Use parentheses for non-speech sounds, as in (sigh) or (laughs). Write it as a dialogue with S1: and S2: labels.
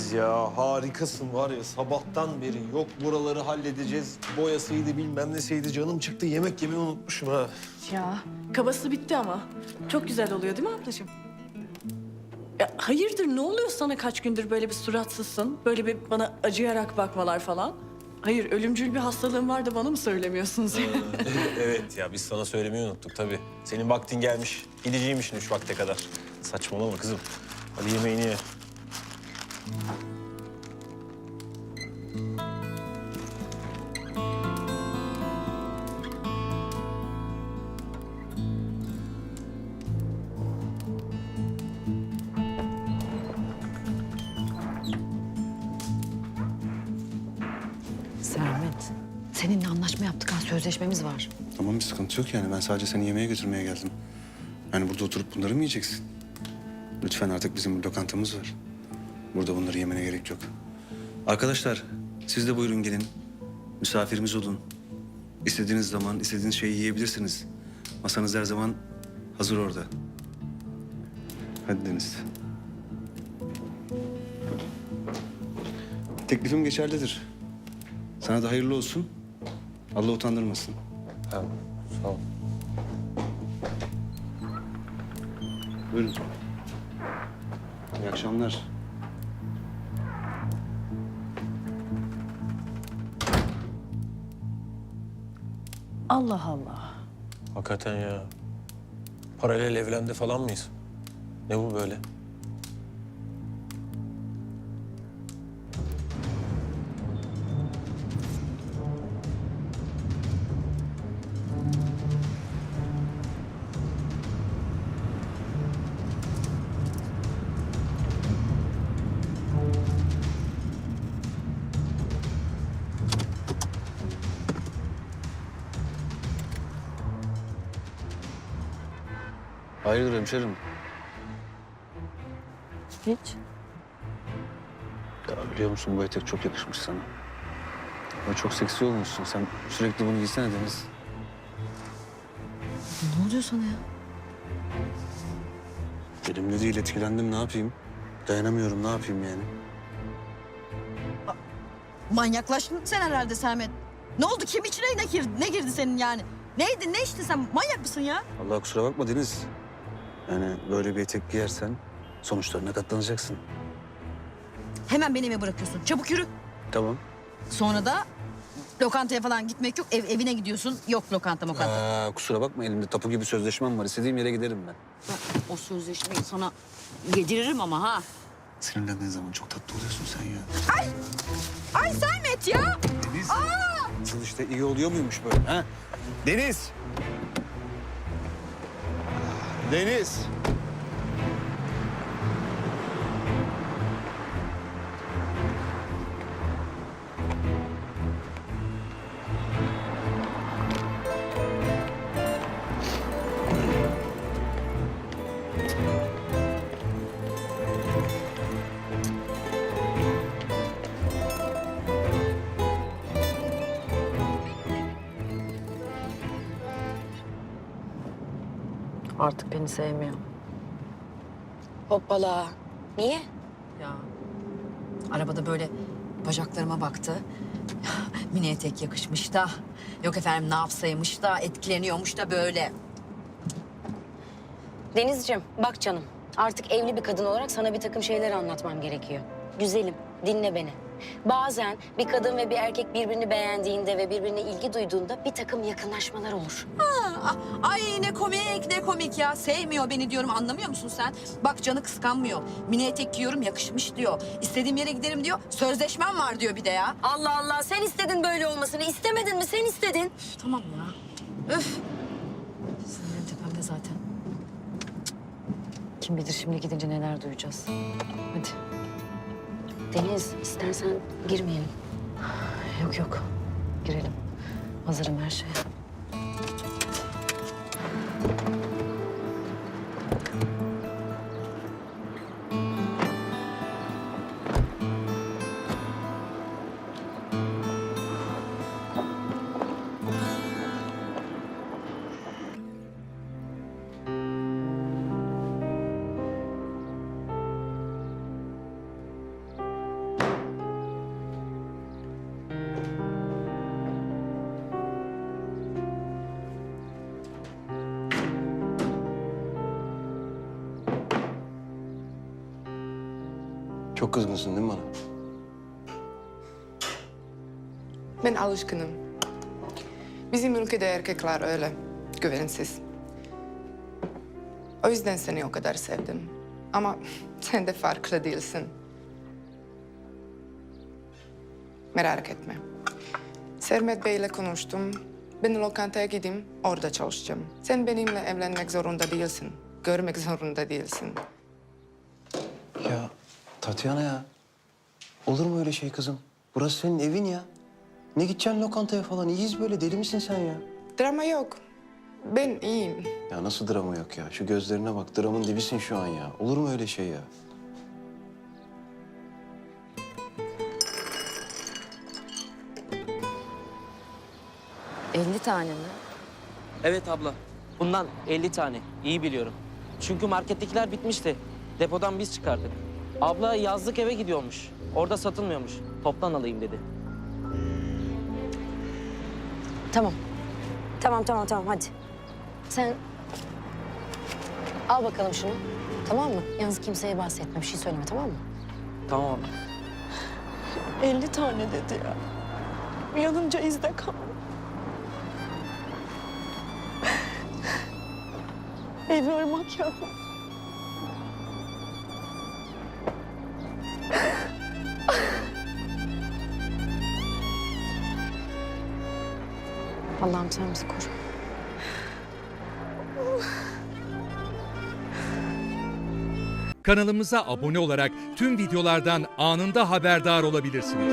S1: Deniz ya harikasın var ya sabahtan beri yok buraları halledeceğiz. Boyasıydı bilmem nesiydi canım çıktı yemek yemeyi unutmuşum ha.
S2: Ya kabası bitti ama. Çok güzel oluyor değil mi ablacığım? Ya, hayırdır ne oluyor sana kaç gündür böyle bir suratsızsın? Böyle bir bana acıyarak bakmalar falan. Hayır ölümcül bir hastalığın var da bana mı söylemiyorsunuz? (laughs)
S1: evet ya biz sana söylemeyi unuttuk tabii. Senin vaktin gelmiş. Gideceğimişsin üç vakte kadar. Saçmalama kızım. Hadi yemeğini ye.
S3: Sermet, seninle anlaşma yaptık ha, sözleşmemiz var.
S4: Tamam bir sıkıntı yok yani. Ben sadece seni yemeğe götürmeye geldim. Yani burada oturup bunları mı yiyeceksin? Lütfen artık bizim bir lokantamız var. Burada bunları yemene gerek yok. Arkadaşlar siz de buyurun gelin. Misafirimiz olun. İstediğiniz zaman istediğiniz şeyi yiyebilirsiniz. Masanız her zaman hazır orada. Hadi Deniz. Teklifim geçerlidir. Sana da hayırlı olsun. Allah utandırmasın.
S1: Tamam sağ ol.
S4: Buyurun. İyi akşamlar.
S2: Allah Allah.
S1: Hakikaten ya. Paralel evrende falan mıyız? Ne bu böyle?
S4: Hayırdır hemşerim?
S3: Hiç.
S4: Ya biliyor musun bu etek çok yakışmış sana. Ve çok seksi olmuşsun. Sen sürekli bunu giysene Deniz.
S3: Ne oluyor sana ya?
S4: Elimde değil etkilendim ne yapayım? Dayanamıyorum ne yapayım yani?
S5: Manyaklaştın sen herhalde Sermet. Ne oldu? Kim içine ne girdi, ne girdi senin yani? Neydi, ne içtin sen? Manyak mısın ya?
S4: Allah kusura bakma Deniz. Yani böyle bir etek giyersen sonuçlarına katlanacaksın.
S5: Hemen beni eve bırakıyorsun. Çabuk yürü.
S4: Tamam.
S5: Sonra da lokantaya falan gitmek yok. Ev, evine gidiyorsun. Yok lokanta mokanta.
S4: Aa, kusura bakma elimde tapu gibi sözleşmem var. İstediğim yere giderim ben.
S5: Bak, o sözleşmeyi sana yediririm ama ha.
S4: Sinirlendiğin zaman çok tatlı oluyorsun sen ya.
S5: Ay Sermet ya!
S4: Deniz. Nasıl işte iyi oluyor muymuş böyle ha? Deniz. Deniz.
S3: Artık beni sevmiyor.
S5: Hoppala. Niye?
S3: Ya. Arabada böyle bacaklarıma baktı. (laughs) Mini etek yakışmış da. Yok efendim ne yapsaymış da etkileniyormuş da böyle.
S6: Denizciğim bak canım artık evli bir kadın olarak sana bir takım şeyler anlatmam gerekiyor. Güzelim dinle beni. Bazen bir kadın ve bir erkek birbirini beğendiğinde ve birbirine ilgi duyduğunda bir takım yakınlaşmalar olur.
S3: Ah, Ay ne komik ne komik ya. Sevmiyor beni diyorum anlamıyor musun sen? Bak canı kıskanmıyor. Mini etek giyiyorum yakışmış diyor. İstediğim yere giderim diyor. Sözleşmem var diyor bir de ya.
S6: Allah Allah sen istedin böyle olmasını istemedin mi sen istedin.
S3: Üf, tamam ya. Öf. Sinirim tepemde zaten. Kim bilir şimdi gidince neler duyacağız. Hadi.
S6: Deniz istersen girmeyelim.
S3: Yok yok. Girelim. Hazırım her şeye.
S7: Çok kızgınsın değil mi bana?
S8: Ben alışkınım. Bizim ülkede erkekler öyle, güvensiz. O yüzden seni o kadar sevdim. Ama (laughs) sen de farklı değilsin. Merak etme. Sermet Bey'le konuştum. Ben lokantaya gideyim, orada çalışacağım. Sen benimle evlenmek zorunda değilsin. Görmek zorunda değilsin.
S7: Ya Tatyana ya. Olur mu öyle şey kızım? Burası senin evin ya. Ne gideceksin lokantaya falan? İyiyiz böyle. Deli misin sen ya?
S8: Drama yok. Ben iyiyim.
S7: Ya nasıl drama yok ya? Şu gözlerine bak. Dramın dibisin şu an ya. Olur mu öyle şey ya?
S6: Elli tane mi?
S9: Evet abla. Bundan 50 tane. İyi biliyorum. Çünkü markettekiler bitmişti. Depodan biz çıkardık. Abla yazlık eve gidiyormuş. Orada satılmıyormuş. Toptan alayım dedi.
S6: Tamam. Tamam tamam tamam hadi. Sen al bakalım şunu. Tamam mı? Yalnız kimseye bahsetme. Bir şey söyleme tamam mı?
S9: Tamam abla.
S10: 50 tane dedi ya. Yanınca izde kal. Evi armak ya.
S6: Allah'ım sen bizi koru.
S11: Kanalımıza abone olarak tüm videolardan anında haberdar olabilirsiniz.